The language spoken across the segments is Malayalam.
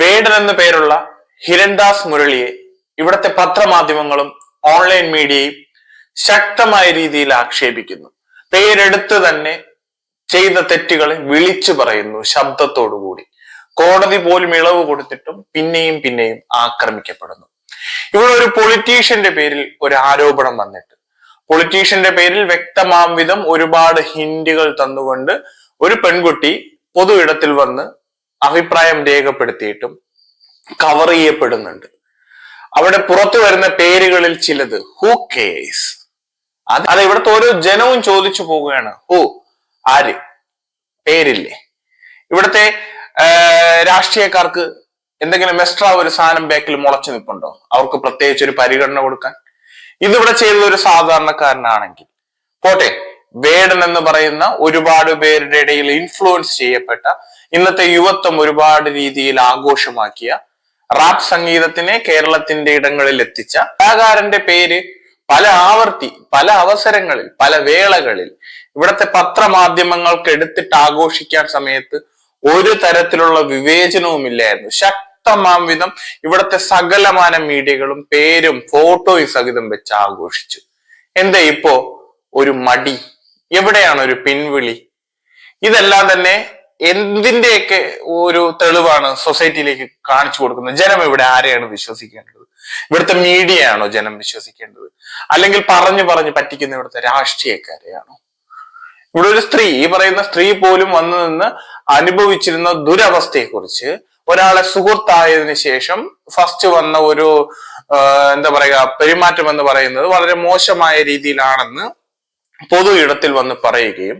വേടൻ എന്ന പേരുള്ള ഹിരൺദാസ് മുരളിയെ ഇവിടുത്തെ പത്രമാധ്യമങ്ങളും ഓൺലൈൻ മീഡിയയും ശക്തമായ രീതിയിൽ ആക്ഷേപിക്കുന്നു. പേരെടുത്ത് തന്നെ ചെയ്ത തെറ്റുകളെ വിളിച്ചു പറയുന്നു ശബ്ദത്തോടുകൂടി. കോടതി പോലും ഇളവ് കൊടുത്തിട്ടും പിന്നെയും പിന്നെയും ആക്രമിക്കപ്പെടുന്നു. ഇവിടെ ഒരു പൊളിറ്റീഷ്യന്റെ പേരിൽ ഒരു ആരോപണം വന്നിട്ട്. പൊളിറ്റീഷ്യന്റെ പേരിൽ വ്യക്തമാം വിധം ഒരുപാട് ഹിന്റുകൾ തന്നുകൊണ്ട് ഒരു പെൺകുട്ടി പൊതു ഇടത്തിൽ വന്ന് അഭിപ്രായം രേഖപ്പെടുത്തിയിട്ടും കവർ ചെയ്യപ്പെടുന്നുണ്ട്. അവിടെ പുറത്തു വരുന്ന പേരുകളിൽ ചിലത് ഹൂ കേസ് അത് അത് ഇവിടുത്തെ ഓരോ ജനവും ചോദിച്ചു പോവുകയാണ്. ഹൂ ആര്? പേരില്ലേ? ഇവിടുത്തെ രാഷ്ട്രീയക്കാർക്ക് എന്തെങ്കിലും എക്സ്ട്രാ ഒരു സാധനം ബാക്കിൽ മുളച്ചു നിൽപ്പുണ്ടോ? അവർക്ക് പ്രത്യേകിച്ച് ഒരു പരിഗണന കൊടുക്കാൻ. ഇതിവിടെ ചെയ്തത് ഒരു സാധാരണക്കാരനാണെങ്കിൽ. പോട്ടെ. വേടൻ എന്ന് പറയുന്ന ഒരുപാട് പേരുടെ ഇടയിൽ ഇൻഫ്ലുവൻസ് ചെയ്യപ്പെട്ട ഇന്നത്തെ യുവത്വം ഒരുപാട് രീതിയിൽ ആഘോഷമാക്കിയ റാപ്പ് സംഗീതത്തിനെ കേരളത്തിന്റെ ഇടങ്ങളിൽ എത്തിച്ച കലാകാരന്റെ പേര് പല ആവർത്തി പല അവസരങ്ങളിൽ പല വേളകളിൽ ഇവിടത്തെ പത്രമാധ്യമങ്ങൾക്ക് എടുത്തിട്ട് ആഘോഷിക്കാൻ സമയത്ത് ഒരു തരത്തിലുള്ള വിവേചനവും ഇല്ലായിരുന്നു. ശക്തമാം വിധം ഇവിടത്തെ സകലമാന മീഡിയകളും പേരും ഫോട്ടോയും സഹിതം വെച്ച് ആഘോഷിച്ചു. എന്താ ഇപ്പോ ഒരു മടി? എവിടെയാണ് ഒരു പിൻവിളി? ഇതെല്ലാം തന്നെ എന്തിന്റെയൊക്കെ ഒരു തെളിവാണ് സൊസൈറ്റിയിലേക്ക് കാണിച്ചു കൊടുക്കുന്നത്? ജനം ഇവിടെ ആരെയാണ് വിശ്വസിക്കേണ്ടത്? ഇവിടുത്തെ മീഡിയ ആണോ ജനം വിശ്വസിക്കേണ്ടത്? അല്ലെങ്കിൽ പറഞ്ഞു പറഞ്ഞു പറ്റിക്കുന്ന ഇവിടുത്തെ രാഷ്ട്രീയക്കാരെയാണോ? ഇവിടെ ഒരു സ്ത്രീ ഈ പറയുന്ന സ്ത്രീ പോലും വന്നു നിന്ന് അനുഭവിച്ചിരുന്ന ദുരവസ്ഥയെക്കുറിച്ച് ഒരാളെ സുഹൃത്തായതിനു ശേഷം ഫസ്റ്റ് വന്ന ഒരു എന്താ പറയുക പെരുമാറ്റം എന്ന് പറയുന്നത് വളരെ മോശമായ രീതിയിലാണെന്ന് പൊതു ഇടത്തിൽ വന്ന് പറയുകയും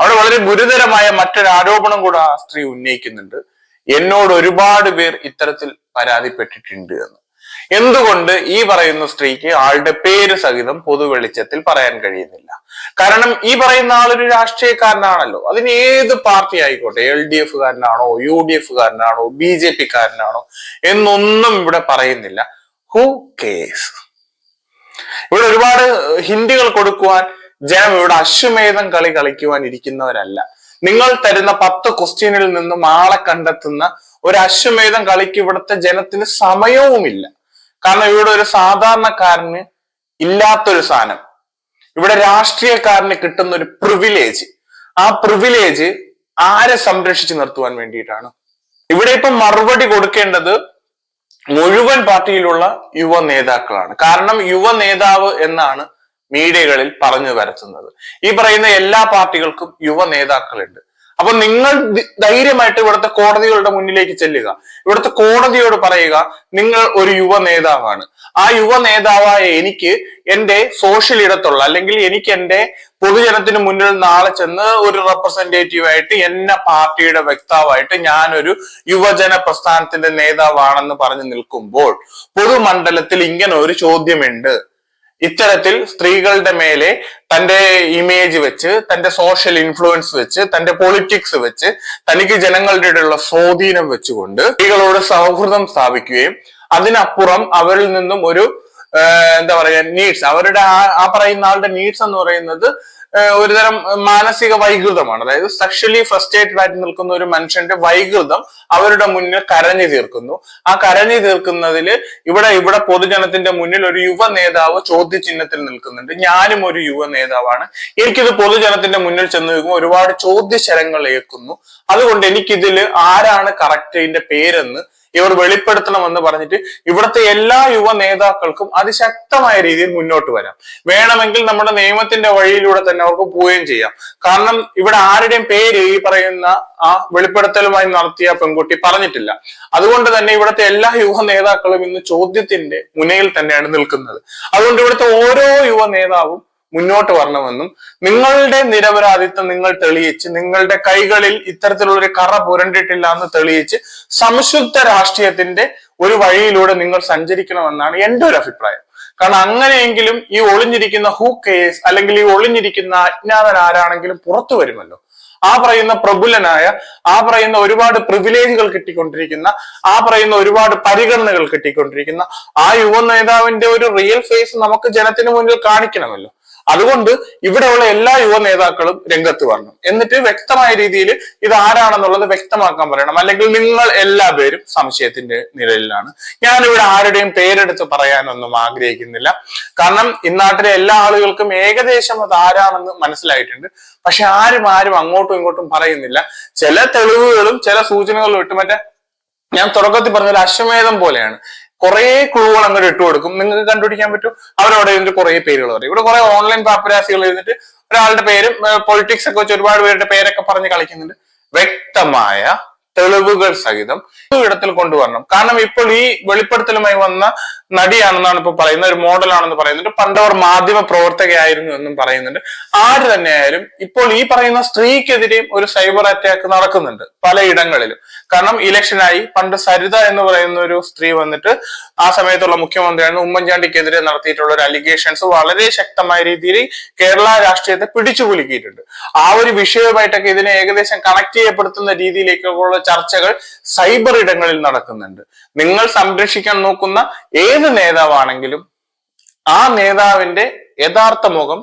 അവിടെ വളരെ ഗുരുതരമായ മറ്റൊരു ആരോപണം കൂടെ ആ സ്ത്രീ ഉന്നയിക്കുന്നുണ്ട്. എന്നോട് ഒരുപാട് പേർ ഇത്തരത്തിൽ പരാതിപ്പെട്ടിട്ടുണ്ട് എന്ന്. എന്തുകൊണ്ട് ഈ പറയുന്ന സ്ത്രീക്ക് ആളുടെ പേര് സഹിതം പൊതു വെളിച്ചത്തിൽ പറയാൻ കഴിയുന്നില്ല? കാരണം ഈ പറയുന്ന ആളൊരു രാഷ്ട്രീയക്കാരനാണല്ലോ. അതിന് ഏത് പാർട്ടി ആയിക്കോട്ടെ എൽ ഡി എഫ് കാരനാണോ യു ഡി എഫ് കാരനാണോ ബി ജെ പി കാരനാണോ എന്നൊന്നും ഇവിടെ പറയുന്നില്ല. ഹു കേസ് ഇവിടെ ഒരുപാട് ഹിന്ദികൾ കൊടുക്കുവാൻ ജനം ഇവിടെ അശ്വമേധം കളി കളിക്കുവാൻ ഇരിക്കുന്നവരല്ല. നിങ്ങൾ തരുന്ന പത്ത് ക്വസ്റ്റ്യനിൽ നിന്നും ആളെ കണ്ടെത്തുന്ന ഒരു അശ്വമേധം കളിക്ക് ഇവിടുത്തെ ജനത്തിന് സമയവുമില്ല. കാരണം ഇവിടെ ഒരു സാധാരണക്കാരന് ഇല്ലാത്തൊരു സാധനം. ഇവിടെ രാഷ്ട്രീയക്കാരന് കിട്ടുന്ന ഒരു പ്രിവിലേജ് ആ പ്രിവിലേജ് ആരെ സംരക്ഷിച്ചു നിർത്തുവാൻ വേണ്ടിയിട്ടാണ്. ഇവിടെ ഇപ്പം മറുപടി കൊടുക്കേണ്ടത് മുഴുവൻ പാർട്ടിയിലുള്ള യുവ നേതാക്കളാണ്. കാരണം യുവ നേതാവ് എന്നാണ് മീഡിയകളിൽ പറഞ്ഞു വരത്തുന്നത് ഈ പറയുന്ന എല്ലാ പാർട്ടികൾക്കും യുവ നേതാക്കളുണ്ട്. അപ്പൊ നിങ്ങൾ ധൈര്യമായിട്ട് ഇവിടുത്തെ കോടതികളുടെ മുന്നിലേക്ക് ചെല്ലുക. ഇവിടുത്തെ കോടതിയോട് പറയുക നിങ്ങൾ ഒരു യുവ നേതാവാണ്. ആ യുവ നേതാവായ എനിക്ക് എന്റെ സോഷ്യൽ ഇടത്തുള്ള അല്ലെങ്കിൽ എനിക്ക് എന്റെ പൊതുജനത്തിന് മുന്നിൽ നാളെ ചെന്ന് ഒരു റെപ്രസെന്റേറ്റീവ് ആയിട്ട് എന്നെ പാർട്ടിയുടെ വ്യക്താവായിട്ട് ഞാനൊരു യുവജന പ്രസ്ഥാനത്തിന്റെ നേതാവാണെന്ന് പറഞ്ഞു നിൽക്കുമ്പോൾ പൊതുമണ്ഡലത്തിൽ ഇങ്ങനെ ഒരു ചോദ്യമുണ്ട്. ഇത്തരത്തിൽ സ്ത്രീകളുടെ മേലെ തന്റെ ഇമേജ് വെച്ച് തന്റെ സോഷ്യൽ ഇൻഫ്ലുവൻസ് വെച്ച് തന്റെ പൊളിറ്റിക്സ് വെച്ച് തനിക്ക് ജനങ്ങളുടെ ഇടയിലുള്ള സ്വാധീനം വെച്ചുകൊണ്ട് സ്ത്രീകളോട് സൗഹൃദം സ്ഥാപിക്കുകയും അതിനപ്പുറം അവരിൽ നിന്നും ഒരു എന്താ പറയാ നീഡ്സ് അവരുടെ ആ പറയുന്ന ആളുടെ നീഡ്സ് എന്ന് പറയുന്നത് ഒരുതരം മാനസിക വൈകൃതമാണ്. അതായത് സെക്ഷലി ഫ്രസ്ട്രേറ്റഡ് ആയിട്ട് നിൽക്കുന്ന ഒരു മനുഷ്യന്റെ വൈകൃതം അവരുടെ മുന്നിൽ കരഞ്ഞു തീർക്കുന്നു. ആ കരഞ്ഞു തീർക്കുന്നതിൽ ഇവിടെ ഇവിടെ പൊതുജനത്തിന്റെ മുന്നിൽ ഒരു യുവ നേതാവ് ചോദ്യചിഹ്നത്തിൽ നിൽക്കുന്നുണ്ട്. ഞാനും ഒരു യുവ നേതാവാണ്. എനിക്കിത് പൊതുജനത്തിന്റെ മുന്നിൽ ചെന്ന് നിൽക്കുമ്പോൾ ഒരുപാട് ചോദ്യശരങ്ങൾ ഏൽക്കുന്നു. അതുകൊണ്ട് എനിക്കിതിൽ ആരാണ് കറക്റ്റ് ഇതിന്റെ പേരെന്ന് ഇവർ വെളിപ്പെടുത്തണമെന്ന് പറഞ്ഞിട്ട് ഇവിടുത്തെ എല്ലാ യുവ നേതാക്കൾക്കും അതിശക്തമായ രീതിയിൽ മുന്നോട്ട് വരാം. വേണമെങ്കിൽ നമ്മുടെ നിയമത്തിന്റെ വഴിയിലൂടെ തന്നെ അവർക്ക് പോവുകയും ചെയ്യാം. കാരണം ഇവിടെ ആരുടെയും പേര് ഈ പറയുന്ന ആ വെളിപ്പെടുത്തലുമായി നടത്തിയ പെൺകുട്ടി പറഞ്ഞിട്ടില്ല. അതുകൊണ്ട് തന്നെ ഇവിടുത്തെ എല്ലാ യുവ നേതാക്കളും ഇന്ന് ചോദ്യത്തിന്റെ മുനയിൽ തന്നെയാണ് നിൽക്കുന്നത്. അതുകൊണ്ട് ഇവിടുത്തെ ഓരോ യുവ നേതാവും മുന്നോട്ട് വരണമെന്നും നിങ്ങളുടെ നിരപരാധിത്വം നിങ്ങൾ തെളിയിച്ച് നിങ്ങളുടെ കൈകളിൽ ഇത്തരത്തിലുള്ള ഒരു കറ പുരണ്ടിട്ടില്ല എന്ന് തെളിയിച്ച് സംശുദ്ധ രാഷ്ട്രീയത്തിന്റെ ഒരു വഴിയിലൂടെ നിങ്ങൾ സഞ്ചരിക്കണമെന്നാണ് എന്റെ ഒരു അഭിപ്രായം. കാരണം അങ്ങനെയെങ്കിലും ഈ ഒളിഞ്ഞിരിക്കുന്ന ഹൂ കേസ് അല്ലെങ്കിൽ ഈ ഒളിഞ്ഞിരിക്കുന്ന അജ്ഞാതൻ ആരാണെങ്കിലും പുറത്തു വരുമല്ലോ. ആ പറയുന്ന പ്രബുലനായ ആ പറയുന്ന ഒരുപാട് പ്രിവിലേജുകൾ കിട്ടിക്കൊണ്ടിരിക്കുന്ന ആ പറയുന്ന ഒരുപാട് പരിഗണനകൾ കിട്ടിക്കൊണ്ടിരിക്കുന്ന ആ യുവ നേതാവിന്റെ ഒരു റിയൽ ഫേസ് നമുക്ക് ജനത്തിന് മുന്നിൽ കാണിക്കണമല്ലോ. അതുകൊണ്ട് ഇവിടെയുള്ള എല്ലാ യുവ നേതാക്കളും രംഗത്ത് വരണം എന്നിട്ട് വ്യക്തമായ രീതിയിൽ ഇത് ആരാണെന്നുള്ളത് വ്യക്തമാക്കാൻ പറയണം. അല്ലെങ്കിൽ നിങ്ങൾ എല്ലാ പേരും സംശയത്തിന്റെ നിഴലിലാണ്. ഞാനിവിടെ ആരുടെയും പേരെടുത്ത് പറയാനൊന്നും ആഗ്രഹിക്കുന്നില്ല. കാരണം ഇന്നാട്ടിലെ എല്ലാ ആളുകൾക്കും ഏകദേശം അത് ആരാണെന്ന് മനസ്സിലായിട്ടുണ്ട്. പക്ഷെ ആരും ആരും അങ്ങോട്ടും ഇങ്ങോട്ടും പറയുന്നില്ല. ചില തെളിവുകളും ചില സൂചനകളും ഇട്ട് മറ്റേ ഞാൻ തുടക്കത്തിൽ പറഞ്ഞ ഒരു അശ്വമേധം പോലെയാണ്. കുറെ ക്ലൂകൾ അങ്ങോട്ട് ഇട്ട് കൊടുക്കും. നിങ്ങൾക്ക് കണ്ടുപിടിക്കാൻ പറ്റും. അവരവിടെ ഇരുന്നിട്ട് കുറെ പേരുകൾ പറയും. ഇവിടെ കുറെ ഓൺലൈൻ പാപ്പരാസികൾ ഇരുന്നിട്ട് ഒരാളുടെ പേരും പൊളിറ്റിക്സ് ഒക്കെ വെച്ച് ഒരുപാട് പേരുടെ പേരൊക്കെ പറഞ്ഞ് കളിക്കുന്നുണ്ട്. വ്യക്തമായ തെളിവുകൾ സഹിതം ഇടത്തിൽ കൊണ്ടുവരണം. കാരണം ഇപ്പോൾ ഈ വെളിപ്പെടുത്തലുമായി വന്ന നടിയാണെന്നാണ് ഇപ്പൊ പറയുന്നത് ഒരു മോഡലാണെന്ന് പറയുന്നുണ്ട്. പണ്ടവർ മാധ്യമ പ്രവർത്തകയായിരുന്നു എന്നും പറയുന്നുണ്ട്. ആര് തന്നെയായാലും ഇപ്പോൾ ഈ പറയുന്ന സ്ത്രീക്കെതിരെയും ഒരു സൈബർ അറ്റാക്ക് നടക്കുന്നുണ്ട് പലയിടങ്ങളിലും. കാരണം ഇലക്ഷനായി പണ്ട് സരിത എന്ന് പറയുന്ന ഒരു സ്ത്രീ വന്നിട്ട് ആ സമയത്തുള്ള മുഖ്യമന്ത്രിയാണ് ഉമ്മൻചാണ്ടിക്കെതിരെ നടത്തിയിട്ടുള്ള ഒരു അലിഗേഷൻസ് വളരെ ശക്തമായ രീതിയിൽ കേരള രാഷ്ട്രീയത്തെ പിടിച്ചു കുലുക്കിയിട്ടുണ്ട് ആ ഒരു വിഷയവുമായിട്ടൊക്കെ ഇതിനെ ഏകദേശം കണക്ട് ചെയ്യപ്പെടുത്തുന്ന രീതിയിലേക്കുള്ള ചർച്ചകൾ സൈബർ ഇടങ്ങളിൽ നടക്കുന്നുണ്ട്. നിങ്ങൾ സംരക്ഷിക്കാൻ നോക്കുന്ന ഏത് നേതാവാണെങ്കിലും ആ നേതാവിന്റെ യഥാർത്ഥ മുഖം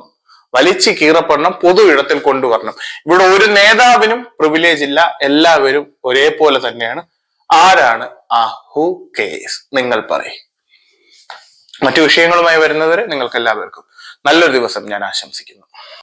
വലിച്ചു കീറപ്പെടണം പൊതു ഇടത്തിൽ കൊണ്ടുവരണം. ഇവിടെ ഒരു നേതാവിനും പ്രിവിലേജ് ഇല്ല. എല്ലാവരും ഒരേപോലെ തന്നെയാണ്. ആരാണ്? ആ ഹു കേസ്. നിങ്ങൾ പറയും. മറ്റു വിഷയങ്ങളുമായി വരുന്നവരെ നിങ്ങൾക്ക് എല്ലാവർക്കും നല്ലൊരു ദിവസം ഞാൻ ആശംസിക്കുന്നു.